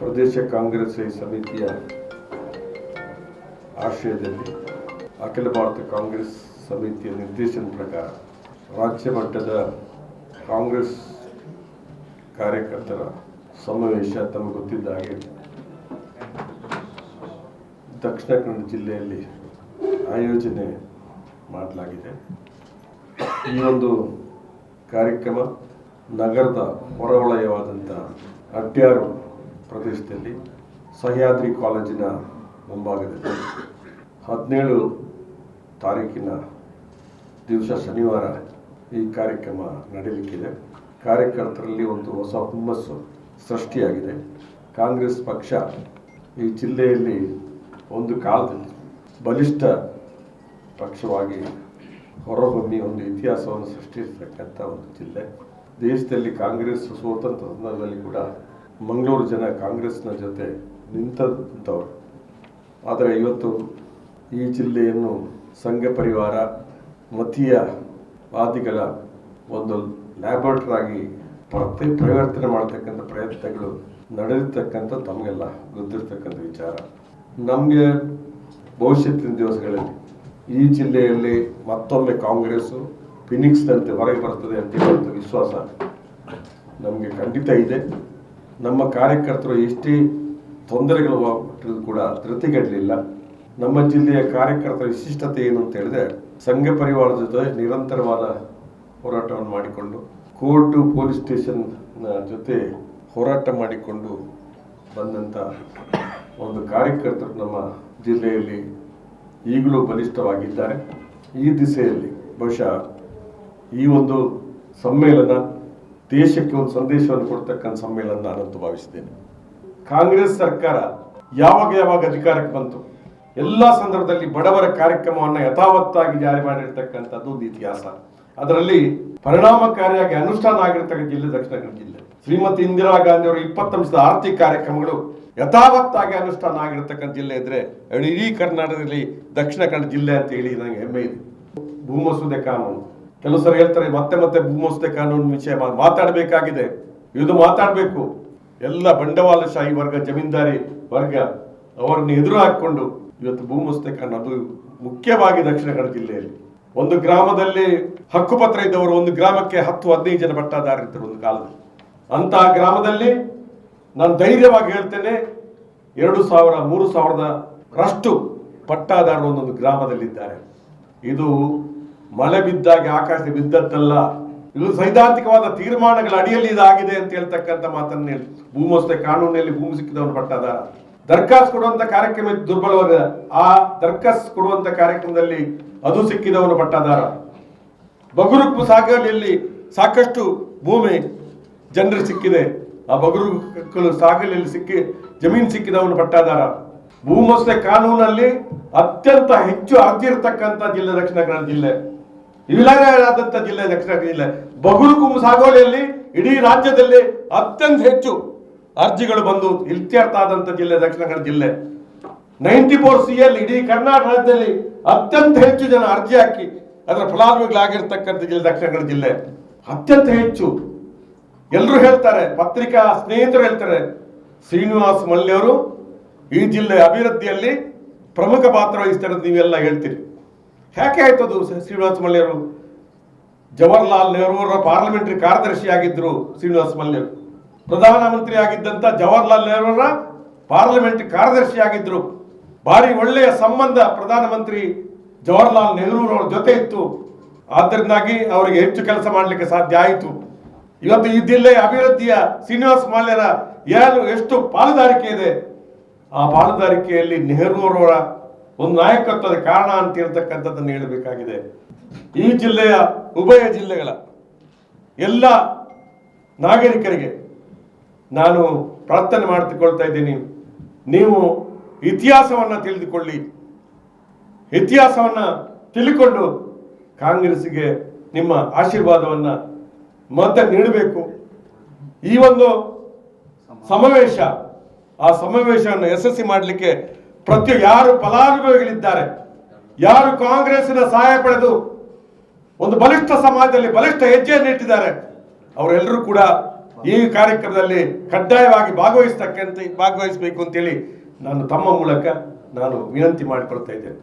ಪ್ರದೇಶ ಕಾಂಗ್ರೆಸ್ ಸಮಿತಿಯ ಆಶ್ರಯದಲ್ಲಿ ಅಖಿಲ ಭಾರತ ಕಾಂಗ್ರೆಸ್ ಸಮಿತಿಯ ನಿರ್ದೇಶನ ಪ್ರಕಾರ ರಾಜ್ಯ ಮಟ್ಟದ ಕಾಂಗ್ರೆಸ್ ಕಾರ್ಯಕರ್ತರ ಸಮಾವೇಶ ತಮಗೆ ಗೊತ್ತಿದ್ದ ಹಾಗೆ ದಕ್ಷಿಣ ಕನ್ನಡ ಜಿಲ್ಲೆಯಲ್ಲಿ ಆಯೋಜನೆ ಮಾಡಲಾಗಿದೆ. ಈ ಒಂದು ಕಾರ್ಯಕ್ರಮ ನಗರದ ಹೊರವಲಯವಾದಂಥ ಅಡ್ಯಾರು ಪ್ರದೇಶದಲ್ಲಿ ಸಹ್ಯಾದ್ರಿ ಕಾಲೇಜಿನ ಮುಂಭಾಗದಲ್ಲಿ ಹದಿನೇಳು ತಾರೀಕಿನ ದಿವಸ ಶನಿವಾರ ಈ ಕಾರ್ಯಕ್ರಮ ನಡೆಯಲಿಕ್ಕಿದೆ ಕಾರ್ಯಕರ್ತರಲ್ಲಿ ಒಂದು ಹೊಸ ಹುಮ್ಮಸ್ಸು ಸೃಷ್ಟಿಯಾಗಿದೆ. ಕಾಂಗ್ರೆಸ್ ಪಕ್ಷ ಈ ಜಿಲ್ಲೆಯಲ್ಲಿ ಒಂದು ಕಾಲದಲ್ಲಿ ಬಲಿಷ್ಠ ಪಕ್ಷವಾಗಿ ಹೊರಹೊಮ್ಮಿ ಒಂದು ಇತಿಹಾಸವನ್ನು ಸೃಷ್ಟಿಸತಕ್ಕಂಥ ಒಂದು ಜಿಲ್ಲೆ. ದೇಶದಲ್ಲಿ ಕಾಂಗ್ರೆಸ್ ಸ್ವತಂತ್ರ ಸಂದರ್ಭದಲ್ಲಿ ಕೂಡ ಮಂಗಳೂರು ಜನ ಕಾಂಗ್ರೆಸ್ನ ಜೊತೆ ನಿಂತವರು ಆದರೆ ಇವತ್ತು ಈ ಜಿಲ್ಲೆಯನ್ನು ಸಂಘ ಪರಿವಾರ, ಮತೀಯ ವಾದಿಗಳ ಒಂದು ಲ್ಯಾಬೋರೇಟರಿ ಆಗಿ ಪ್ರತಿ ಪರಿವರ್ತನೆ ಮಾಡತಕ್ಕಂಥ ಪ್ರಯತ್ನಗಳು ನಡೆದಿರ್ತಕ್ಕಂಥ ತಮಗೆಲ್ಲ ಗೊತ್ತಿರ್ತಕ್ಕಂಥ ವಿಚಾರ. ನಮಗೆ ಭವಿಷ್ಯತ್ತಿನ ದಿವಸಗಳಲ್ಲಿ ಈ ಜಿಲ್ಲೆಯಲ್ಲಿ ಮತ್ತೊಮ್ಮೆ ಕಾಂಗ್ರೆಸ್ಸು ಫಿನಿಕ್ಸ್ನಂತೆ ಹೊರಗೆ ಬರ್ತದೆ ಅಂತ ಹೇಳುವಂಥ ವಿಶ್ವಾಸ ನಮಗೆ ಖಂಡಿತ ಇದೆ. ನಮ್ಮ ಕಾರ್ಯಕರ್ತರು ಎಷ್ಟೇ ತೊಂದರೆಗಳು ಕೂಡ ಧೃತಿಗೆಡಲಿಲ್ಲ ನಮ್ಮ ಜಿಲ್ಲೆಯ ಕಾರ್ಯಕರ್ತರ ವಿಶಿಷ್ಟತೆ ಏನು ಅಂತ ಹೇಳಿದ್ರೆ, ಸಂಘ ಪರಿವಾರದ ಜೊತೆ ನಿರಂತರವಾದ ಹೋರಾಟವನ್ನು ಮಾಡಿಕೊಂಡು, ಕೋರ್ಟು, ಪೊಲೀಸ್ ಸ್ಟೇಷನ್ ಜೊತೆ ಹೋರಾಟ ಮಾಡಿಕೊಂಡು ಬಂದಂಥ ಒಂದು ಕಾರ್ಯಕರ್ತರು ನಮ್ಮ ಜಿಲ್ಲೆಯಲ್ಲಿ ಈಗಲೂ ಬಲಿಷ್ಠವಾಗಿದ್ದಾರೆ. ಈ ದಿಸೆಯಲ್ಲಿ ಬಹುಶಃ ಈ ಒಂದು ಸಮ್ಮೇಳನ ದೇಶಕ್ಕೆ ಒಂದು ಸಂದೇಶವನ್ನು ಕೊಡ್ತಕ್ಕಂಥ ಸಮ್ಮೇಳನ ನಾನಂತೂ ಭಾವಿಸಿದ್ದೇನೆ. ಕಾಂಗ್ರೆಸ್ ಸರ್ಕಾರ ಯಾವಾಗ ಯಾವಾಗ ಅಧಿಕಾರಕ್ಕೆ ಬಂತು, ಎಲ್ಲ ಸಂದರ್ಭದಲ್ಲಿ ಬಡವರ ಕಾರ್ಯಕ್ರಮವನ್ನು ಯಥಾವತ್ತಾಗಿ ಜಾರಿ ಮಾಡಿರ್ತಕ್ಕಂಥದ್ದು ಒಂದು ಇತಿಹಾಸ. ಅದರಲ್ಲಿ ಪರಿಣಾಮಕಾರಿಯಾಗಿ ಅನುಷ್ಠಾನ ಆಗಿರ್ತಕ್ಕಂಥ ಜಿಲ್ಲೆ ದಕ್ಷಿಣ ಕನ್ನಡ ಜಿಲ್ಲೆ. ಶ್ರೀಮತಿ ಇಂದಿರಾ ಗಾಂಧಿ ಅವರ ಇಪ್ಪತ್ತಂಶದ ಆರ್ಥಿಕ ಕಾರ್ಯಕ್ರಮಗಳು ಯಥಾವತ್ತಾಗಿ ಅನುಷ್ಠಾನ ಆಗಿರ್ತಕ್ಕಂಥ ಜಿಲ್ಲೆ ಇದ್ರೆ ಇಡೀ ಕರ್ನಾಟಕದಲ್ಲಿ ದಕ್ಷಿಣ ಕನ್ನಡ ಜಿಲ್ಲೆ ಅಂತ ಹೇಳಿ ನನಗೆ ಹೆಮ್ಮೆ ಇದೆ. ಭೂಮಸೂದೆ ಕಾನೂನು. ಕೆಲವು ಸರಿ ಹೇಳ್ತಾರೆ, ಮತ್ತೆ ಮತ್ತೆ ಭೂಮಸ್ತೆ ಕಾನೂನು ವಿಷಯ ಮಾತಾಡಬೇಕಾಗಿದೆ. ಇದು ಮಾತಾಡಬೇಕು. ಎಲ್ಲ ಬಂಡವಾಳಶಾಹಿ ವರ್ಗ ಜಮೀನ್ದಾರಿ ವರ್ಗ ಅವರನ್ನು ಎದುರು ಹಾಕಿಕೊಂಡು ಇವತ್ತು ಭೂಮಸ್ತೆ ಕಾನೂನು, ಅದು ಮುಖ್ಯವಾಗಿ ದಕ್ಷಿಣ ಕನ್ನಡ ಜಿಲ್ಲೆಯಲ್ಲಿ. ಒಂದು ಗ್ರಾಮದಲ್ಲಿ ಹಕ್ಕುಪತ್ರ ಇದ್ದವರು ಒಂದು ಗ್ರಾಮಕ್ಕೆ ಹತ್ತು, ಹದಿನೈದು ಜನ ಪಟ್ಟಾದಾರರಿದ್ದರು ಒಂದು ಕಾಲದಲ್ಲಿ. ಅಂತಹ ಗ್ರಾಮದಲ್ಲಿ ನಾನು ಧೈರ್ಯವಾಗಿ ಹೇಳ್ತೇನೆ, ಎರಡು ಸಾವಿರ, ಮೂರು ಸಾವಿರದ ರಷ್ಟು ಪಟ್ಟಾದಾರರು ಒಂದೊಂದು ಗ್ರಾಮದಲ್ಲಿದ್ದಾರೆ. ಇದು ಮಳೆ ಬಿದ್ದಾಗ ಆಕಾಶ ಬಿದ್ದದ್ದಲ್ಲ. ಇದು ಸೈದ್ಧಾಂತಿಕವಾದ ತೀರ್ಮಾನಗಳ ಅಡಿಯಲ್ಲಿ ಇದಾಗಿದೆ ಅಂತ ಹೇಳ್ತಕ್ಕಂಥ ಮಾತನ್ನ ಭೂಮಸ್ತೆ ಕಾನೂನಿನಲ್ಲಿ ಭೂಮಿ ಸಿಕ್ಕಿದವನು ಪಟ್ಟದ ದರ್ಖಾಸ್ ಕೊಡುವಂತ ಕಾರ್ಯಕ್ರಮ ದುರ್ಬಲವಾದ. ಆ ದರ್ಖಾಸ್ ಕೊಡುವಂತ ಕಾರ್ಯಕ್ರಮದಲ್ಲಿ ಅದು ಸಿಕ್ಕಿದವನು ಪಟ್ಟದಾರ. ಬಗುರುಪ್ಪು ಸಾಗಲಿಯಲ್ಲಿ ಸಾಕಷ್ಟು ಭೂಮಿ ಜನರಿಗೆ ಸಿಕ್ಕಿದೆ. ಆ ಬಗುರು ಸಾಗಲಿಯಲ್ಲಿ ಸಿಕ್ಕಿ ಜಮೀನು ಸಿಕ್ಕಿದವನು ಪಟ್ಟಾದಾರ. ಭೂಮಸ್ತೆ ಕಾನೂನಲ್ಲಿ ಅತ್ಯಂತ ಹೆಚ್ಚು ಆಗ್ತಿರ್ತಕ್ಕಂಥ ಜಿಲ್ಲೆ ದಕ್ಷಿಣ ಕನ್ನಡ ಜಿಲ್ಲೆ. ವಿಲಯವಾದಂಥ ಜಿಲ್ಲೆ, ದಕ್ಷಿಣ ಜಿಲ್ಲೆ. ಬಗುರುಕುಂಬ ಸಾಗೋಳಿಯಲ್ಲಿ ಇಡೀ ರಾಜ್ಯದಲ್ಲಿ ಅತ್ಯಂತ ಹೆಚ್ಚು ಅರ್ಜಿಗಳು ಬಂದು ಇತ್ಯರ್ಥ ಆದಂಥ ಜಿಲ್ಲೆ, ದಕ್ಷಿಣ ಕನ್ನಡ ಜಿಲ್ಲೆ. ನೈಂಟಿ ಫೋರ್ ಸಿ ಎಲ್ ಇಡೀ ಕರ್ನಾಟಕ ರಾಜ್ಯದಲ್ಲಿ ಅತ್ಯಂತ ಹೆಚ್ಚು ಜನ ಅರ್ಜಿ ಹಾಕಿ ಅದರ ಫಲಾನುಭವಿಗಳಾಗಿರ್ತಕ್ಕಂಥ ಜಿಲ್ಲೆ, ದಕ್ಷಿಣ ಕನ್ನಡ ಜಿಲ್ಲೆ. ಅತ್ಯಂತ ಹೆಚ್ಚು. ಎಲ್ಲರೂ ಹೇಳ್ತಾರೆ, ಪತ್ರಿಕಾ ಸ್ನೇಹಿತರು ಹೇಳ್ತಾರೆ, ಶ್ರೀನಿವಾಸ್ ಮಲ್ಯವರು ಈ ಜಿಲ್ಲೆ ಅಭಿವೃದ್ಧಿಯಲ್ಲಿ ಪ್ರಮುಖ ಪಾತ್ರ ವಹಿಸ್ತಾರೆ ನೀವೆಲ್ಲ ಹೇಳ್ತೀರಿ. ಯಾಕೆ ಅದು ಶ್ರೀನಿವಾಸ ಮಲ್ಯರು? ಜವಾಹರ್ಲಾಲ್ ನೆಹರು ಅವರ ಪಾರ್ಲಿಮೆಂಟರಿ ಕಾರ್ಯದರ್ಶಿ ಆಗಿದ್ರು ಶ್ರೀನಿವಾಸ ಮಲ್ಯರು. ಪ್ರಧಾನಮಂತ್ರಿ ಆಗಿದ್ದಂತ ಜವಾಹರ್ಲಾಲ್ ನೆಹರು ಅವರ ಪಾರ್ಲಿಮೆಂಟ್ ಕಾರ್ಯದರ್ಶಿ ಆಗಿದ್ರು ಭಾರಿ ಒಳ್ಳೆಯ ಸಂಬಂಧ ಪ್ರಧಾನಮಂತ್ರಿ ಜವಾಹರ್ಲಾಲ್ ನೆಹರು ಅವರ ಜೊತೆ ಇತ್ತು. ಆದ್ದರಿಂದಾಗಿ ಅವರಿಗೆ ಹೆಚ್ಚು ಕೆಲಸ ಮಾಡಲಿಕ್ಕೆ ಸಾಧ್ಯ ಆಯಿತು. ಇವತ್ತು ಈ ಜಿಲ್ಲೆಯ ಅಭಿವೃದ್ಧಿಯ ಶ್ರೀನಿವಾಸ ಮಾಲ್ಯರ ಏನು ಎಷ್ಟು ಪಾಲುದಾರಿಕೆ ಇದೆ. ಆ ಪಾಲುದಾರಿಕೆಯಲ್ಲಿ ನೆಹರು ಅವರ ಒಂದು ನಾಯಕತ್ವದ ಕಾರಣ ಅಂತ ಇರತಕ್ಕಂಥದ್ದನ್ನು ಹೇಳಬೇಕಾಗಿದೆ. ಈ ಜಿಲ್ಲೆಯ ಉಭಯ ಜಿಲ್ಲೆಗಳ ಎಲ್ಲ ನಾಗರಿಕರಿಗೆ ನಾನು ಪ್ರಾರ್ಥನೆ ಮಾಡ್ತಿಕೊಳ್ತಾ ಇದ್ದೀನಿ. ನೀವು ಇತಿಹಾಸವನ್ನು ತಿಳಿದುಕೊಳ್ಳಿ. ಇತಿಹಾಸವನ್ನು ತಿಳ್ಕೊಂಡು ಕಾಂಗ್ರೆಸ್ಗೆ ನಿಮ್ಮ ಆಶೀರ್ವಾದವನ್ನು ಮತ ನೀಡಬೇಕು. ಈ ಒಂದು ಸಮಾವೇಶ, ಆ ಸಮಾವೇಶವನ್ನು ಯಶಸ್ವಿ ಮಾಡಲಿಕ್ಕೆ ಪ್ರತಿ ಯಾರು ಫಲಾನುಭವಿಗಳಿದ್ದಾರೆ, ಯಾರು ಕಾಂಗ್ರೆಸ್ಸಿನ ಸಹಾಯ ಪಡೆದು ಒಂದು ಬಲಿಷ್ಠ ಸಮಾಜದಲ್ಲಿ ಬಲಿಷ್ಠ ಹೆಜ್ಜೆಯನ್ನು ಇಟ್ಟಿದ್ದಾರೆ, ಅವರೆಲ್ಲರೂ ಕೂಡ ಈ ಕಾರ್ಯಕ್ರಮದಲ್ಲಿ ಕಡ್ಡಾಯವಾಗಿ ಭಾಗವಹಿಸ್ತಕ್ಕಂತೆ ಭಾಗವಹಿಸಬೇಕು ಅಂತೇಳಿ ನಾನು ತಮ್ಮ ಮೂಲಕ ನಾನು ವಿನಂತಿ ಮಾಡಿಕೊಳ್ತಾ ಇದ್ದೇನೆ.